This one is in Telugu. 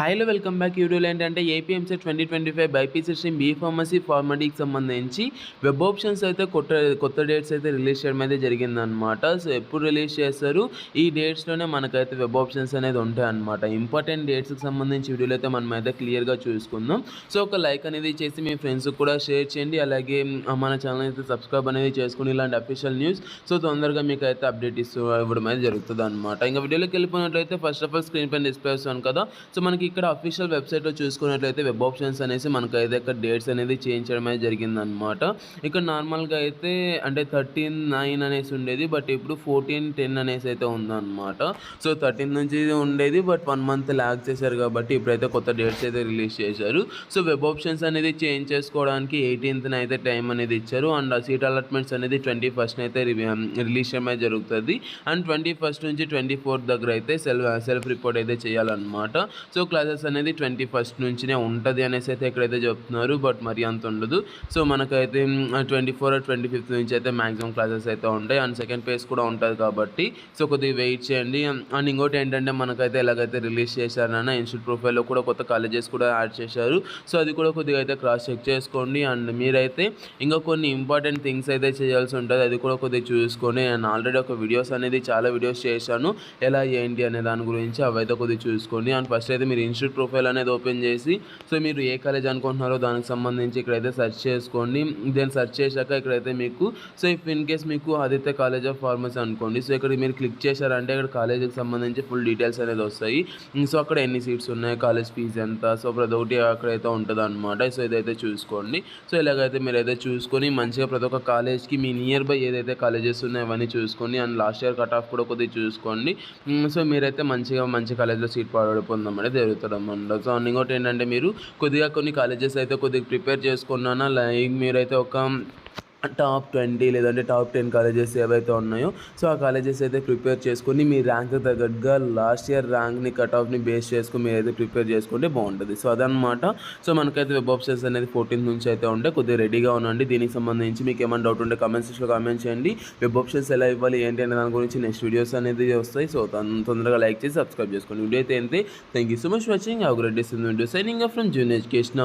హైలో వెల్కమ్ బ్యాక్. వీడియోలో ఏంటంటే APMC twenty twenty five BiPC stream B pharmacy ఫార్మడీకి సంబంధించి వెబ్ ఆప్షన్స్ అయితే కొత్త కొత్త డేట్స్ అయితే రిలీజ్ చేయడం అయితే జరిగిందనమాట సో ఎప్పుడు రిలీజ్ చేస్తారు? ఈ డేట్స్లోనే మనకైతే వెబ్ ఆప్షన్స్ అనేది ఉంటాయన్నమాట. ఇంపార్టెంట్ డేట్స్కి సంబంధించి వీడియోలో అయితే మనం అయితే క్లియర్గా చూసుకుందాం. సో ఒక లైక్ అనేది చేసి మీ ఫ్రెండ్స్కి కూడా షేర్ చేయండి. అలాగే మన ఛానల్ అయితే సబ్స్క్రైబ్ అనేది చేసుకుని ఇలాంటి అఫీషియల్ న్యూస్. సో తొందరగా మీకు అయితే అప్డేట్ ఇస్తూ ఇవ్వడం అయితే జరుగుతుంది అనమాట ఇంకా వీడియోలోకి వెళ్ళిపోయినట్లయితే ఫస్ట్ ఆఫ్ ఆల్ స్క్రీన్ పైన డిస్ప్లే వస్తాను కదా. సో మనకి ఇక్కడ అఫీషియల్ వెబ్సైట్లో చూసుకున్నట్లయితే వెబ్ ఆప్షన్స్ అనేసి మనకైతే అయితే ఇక్కడ డేట్స్ అనేది చేంజ్ చేయడం జరిగిందనమాట ఇక్కడ నార్మల్గా అయితే అంటే థర్టీన్ నైన్ అనేసి ఉండేది బట్ ఇప్పుడు ఫోర్టీన్ టెన్ అనేసి అయితే ఉందన్నమాట. సో థర్టీన్ నుంచి ఉండేది బట్ వన్ మంత్ ల్యాగ్ చేశారు కాబట్టి ఇప్పుడైతే కొత్త డేట్స్ అయితే రిలీజ్ చేశారు. సో వెబ్ ఆప్షన్స్ అనేది చేంజ్ చేసుకోవడానికి ఎయిటీన్త్న అయితే టైం అనేది ఇచ్చారు. అండ్ సీట్ అలాట్మెంట్స్ అనేది ట్వంటీ ఫస్ట్ అయితే రిలీజ్ um, చేయడం జరుగుతుంది. అండ్ ట్వంటీ ఫస్ట్ నుంచి ట్వంటీ ఫోర్త్ దగ్గర అయితే సెల్ఫ్ సెల్ఫ్ రిపోర్ట్ అయితే చేయాలన్నమాట. సో క్లాసెస్ అనేది ట్వంటీ ఫస్ట్ నుంచినే ఉంటుంది అనేసి అయితే ఎక్కడైతే చెప్తున్నారు బట్ మరి అంత ఉండదు. సో మనకైతే ట్వంటీ ఫోర్ ట్వంటీ ఫిఫ్త్ నుంచి అయితే మ్యాక్సిమం క్లాసెస్ అయితే ఉంటాయి. అండ్ సెకండ్ ఫేజ్ కూడా ఉంటుంది కాబట్టి సో కొద్దిగా వెయిట్ చేయండి. అండ్ ఇంకోటి ఏంటంటే మనకైతే ఎలాగైతే రిలీజ్ చేశారన్న ఇన్స్టిట్యూట్ ప్రొఫైల్లో కూడా కొత్త కాలేజెస్ కూడా యాడ్ చేశారు. సో అది కూడా కొద్దిగా అయితే క్రాస్ చెక్ చేసుకోండి. అండ్ మీరైతే ఇంకా కొన్ని ఇంపార్టెంట్ థింగ్స్ అయితే చేయాల్సి ఉంటుంది అది కూడా కొద్దిగా చూసుకొని. అండ్ ఆల్రెడీ ఒక వీడియోస్ అనేది చాలా వీడియోస్ చేశాను. ఎలా ఏంటి అనే దాని గురించి అవైతే కొద్దిగా చూసుకోండి. అండ్ ఫస్ట్ అయితే మీరు ఇన్స్టిట్యూట్ ప్రొఫైల్ అనేది ఓపెన్ చేసి సో మీరు ఏ కాలేజ్ అనుకుంటున్నారో దానికి సంబంధించి ఇక్కడైతే సెర్చ్ చేసుకోండి. దెన్ సెర్చ్ చేశాక ఇక్కడైతే మీకు సో ఇఫ్ ఇన్ కేస్ మీకు ఆదిత్య కాలేజ్ ఆఫ్ ఫార్మసీ అనుకోండి సో ఇక్కడ మీరు క్లిక్ చేశారంటే ఇక్కడ కాలేజీకి సంబంధించి ఫుల్ డీటెయిల్స్ అనేది వస్తాయి. సో అక్కడ ఎన్ని సీట్స్ ఉన్నాయి కాలేజ్ ఫీజు ఎంత సో ప్రతి ఒక్కటి అక్కడైతే ఉంటుంది అనమాట సో ఇదైతే చూసుకోండి. సో ఇలాగైతే మీరైతే చూసుకొని మంచిగా ప్రతి ఒక్క కాలేజ్కి మీ నియర్ బై ఏదైతే కాలేజెస్ ఉన్నాయో అవన్నీ చూసుకోండి. And last year cut off కూడా కొద్దిగా చూసుకోండి. సో మీరైతే మంచిగా మంచి కాలేజ్లో సీట్ పడ పొందమని అన్నమాట సో అండ్ ఇంకోటి ఏంటంటే మీరు కొద్దిగా కొన్ని కాలేజెస్ అయితే కొద్దిగా ప్రిపేర్ చేసుకున్నానా? లైక్ మీరైతే ఒక టాప్ ట్వంటీ లేదంటే టాప్ టెన్ కాలేజెస్ ఏవైతే ఉన్నాయో సో ఆ కాలేజెస్ అయితే ప్రిపేర్ చేసుకొని మీ ర్యాంక్ తగ్గట్టుగా లాస్ట్ ఇయర్ ర్యాంక్ని కట్ ఆఫ్ని బేస్ చేసుకుని మీరు అయితే ప్రిపేర్ చేసుకుంటే బాగుంటుంది. సో అదనమాట సో మనకైతే వెబ్ ఆప్షన్స్ అనేది ఫోర్టీన్ నుంచి అయితే ఉంటే కొద్దిగా రెడీగా ఉండండి. దీనికి సంబంధించి మీకు ఏమైనా డౌట్ ఉంటే కమెంట్స్ సెక్షన్లో కామెంట్ చేయండి. వెబ్ ఆప్షన్స్ ఎలా ఇవ్వాలి ఏంటి అనే దాని గురించి నెక్స్ట్ వీడియోస్ అనేది వస్తాయి. సో తొందరగా లైక్ చేసి సబ్స్క్రైబ్ చేసుకోండి. వీడియో అయితే ఏంటి thank you so much watching our Reddy video signing from June education